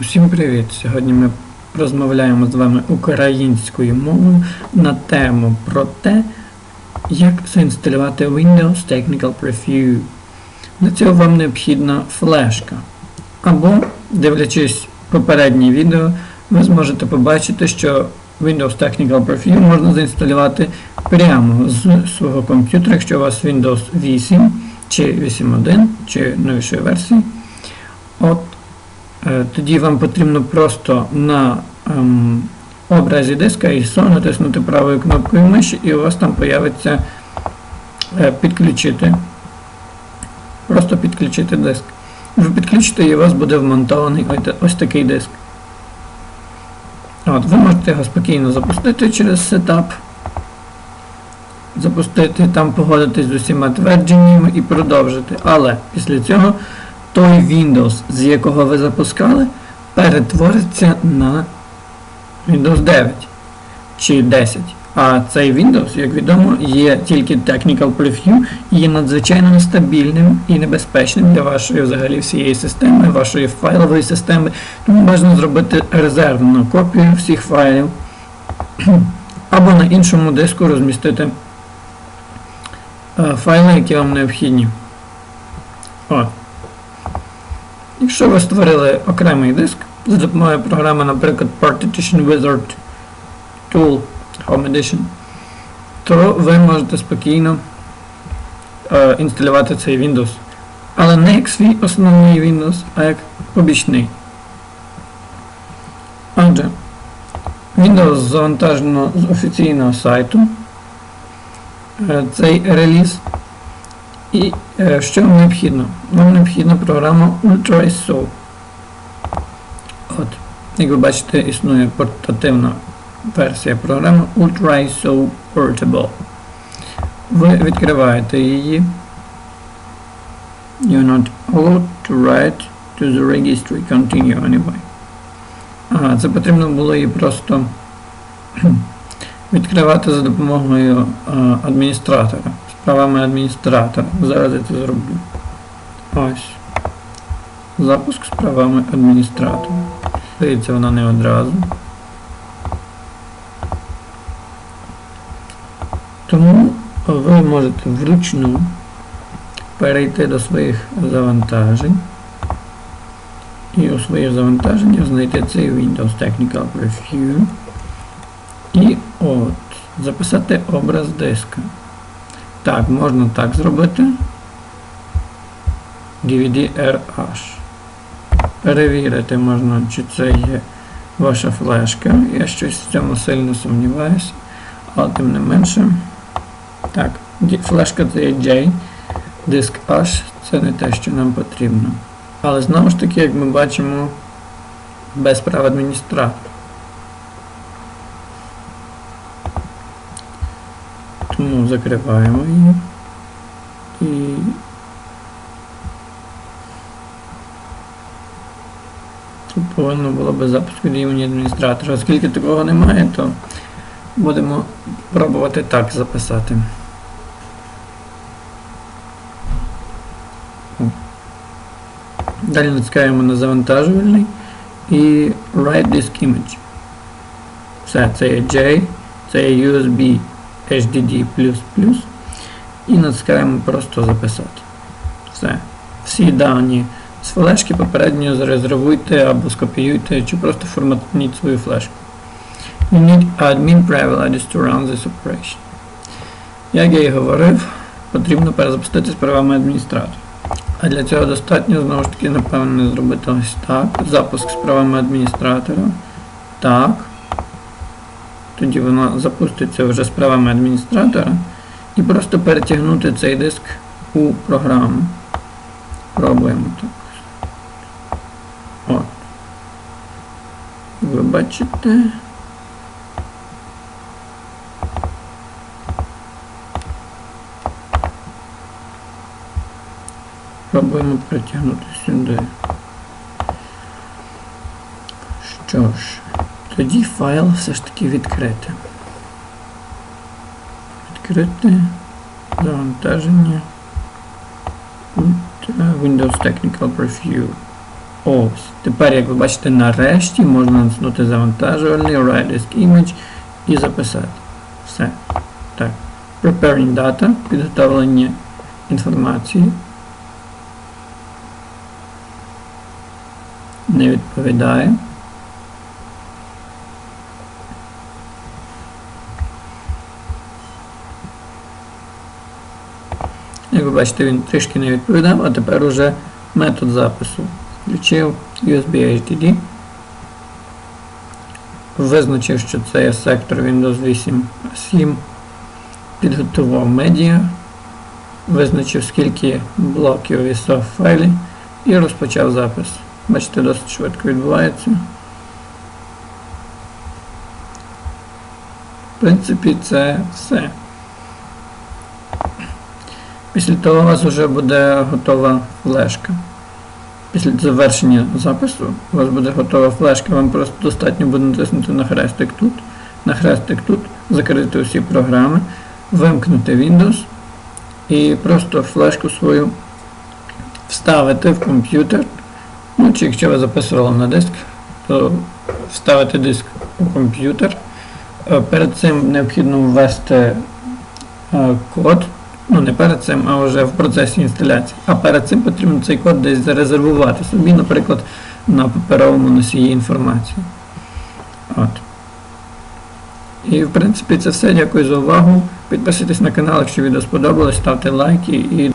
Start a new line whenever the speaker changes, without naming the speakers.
Усім привіт! Сьогодні ми розмовляємо з вами українською мовою на тему про те, як заінсталювати Windows Technical Preview. Для цього вам необхідна флешка. Або, дивлячись попереднє відео, ви зможете побачити, що Windows Technical Preview можна заінсталювати прямо з свого комп'ютера, якщо у вас Windows 8 чи 8.1 чи новішої версії. От Тоді вам потрібно просто на ем, образі диска ISO натиснути правою кнопкою миші і у вас там появиться е, підключити. Просто підключити диск. Ви підключите і у вас буде вмонтований ось, ось такий диск. От, Ви можете його спокійно запустити через сетап. Запустити, там погодитись з усіма твердженнями і продовжити. Але після цього той Windows, з якого ви запускали, перетвориться на Windows 9 чи 10. А цей Windows, як відомо, є тільки Technical Preview і є надзвичайно нестабільним і небезпечним для вашої взагалі всієї системи, вашої файлової системи. Тому можна зробити резервну копію всіх файлів або на іншому диску розмістити е, файли, які вам необхідні. От. Якщо ви створили окремий диск за допомогою програми, наприклад, Partition Wizard Tool Home Edition, то ви можете спокійно е, інсталювати цей Windows. Але не як свій основний Windows, а як побічний. Отже, Windows завантажено з офіційного сайту. Е, цей реліз. І е, що вам необхідно? Вам необхідна програма UltraISO. От, Як ви бачите, існує портативна версія програми UltraISO Portable. Ви відкриваєте її. You're not allowed to write to the registry. Continue anyway. Ага, це потрібно було її просто відкривати за допомогою а, адміністратора правами адміністратора. Зараз я це зроблю. Ось. Запуск з правами адміністратора. Здається, вона не одразу. Тому ви можете вручну перейти до своїх завантажень. І у своїх завантаженнях знайти цей Windows Technical Preview. І от, записати образ диска. Так, можна так зробити. DVD-RH. Перевірити можна, чи це є ваша флешка. Я щось в цьому сильно сумніваюся. Але тим не менше. Так, флешка це є J, диск H це не те, що нам потрібно. Але знову ж таки, як ми бачимо, без прав адміністратора. Тому закриваємо її і тут повинно було би запуск від імені адміністратора. Оскільки такого немає, то будемо пробувати так записати. Далі натискаємо на завантажувальний і Write Disk Image. Все, це є J, це є USB. HDD і натискаємо просто записати. Все. Всі дані з флешки попередньо зарезервуйте або скопіюйте, чи просто форматніть свою флешку. You need admin privileges to run this operation. Як я і говорив, потрібно перезапустити з правами адміністратора. А для цього достатньо, знову ж таки, напевно, зробити ось так. Запуск з правами адміністратора. Так тоді воно запуститься вже з правами адміністратора. І просто перетягнути цей диск у програму. Пробуємо так. От. Ви бачите. Пробуємо перетягнути сюди. Що ж. Тоді файл все ж таки відкрити. Відкрити завантаження Windows Technical Preview. Ось. Тепер, як ви бачите, нарешті можна натиснути завантажувальний Write Disk Image і записати. Все. Так. Preparing data, підготовлення інформації. Не відповідає. Бачите, він трішки не відповідав, а тепер уже метод запису. Включив USB HDD. Визначив, що це є сектор Windows 8 7. Підготував медіа. Визначив, скільки блоків ISO в файлі і розпочав запис. Бачите, досить швидко відбувається. В принципі, це все. Після того у вас вже буде готова флешка. Після завершення запису у вас буде готова флешка, вам просто достатньо буде натиснути на хрестик тут, на хрестик тут, закрити усі програми, вимкнути Windows і просто флешку свою вставити в комп'ютер. Ну, чи якщо ви записували на диск, то вставити диск у комп'ютер. Е, Перед цим необхідно ввести е, код. Ну, не перед цим, а вже в процесі інсталяції. А перед цим потрібно цей код десь зарезервувати собі, наприклад, на паперовому носії інформації. От. І в принципі це все. Дякую за увагу. Підписуйтесь на канал, якщо відео сподобалось, ставте лайки і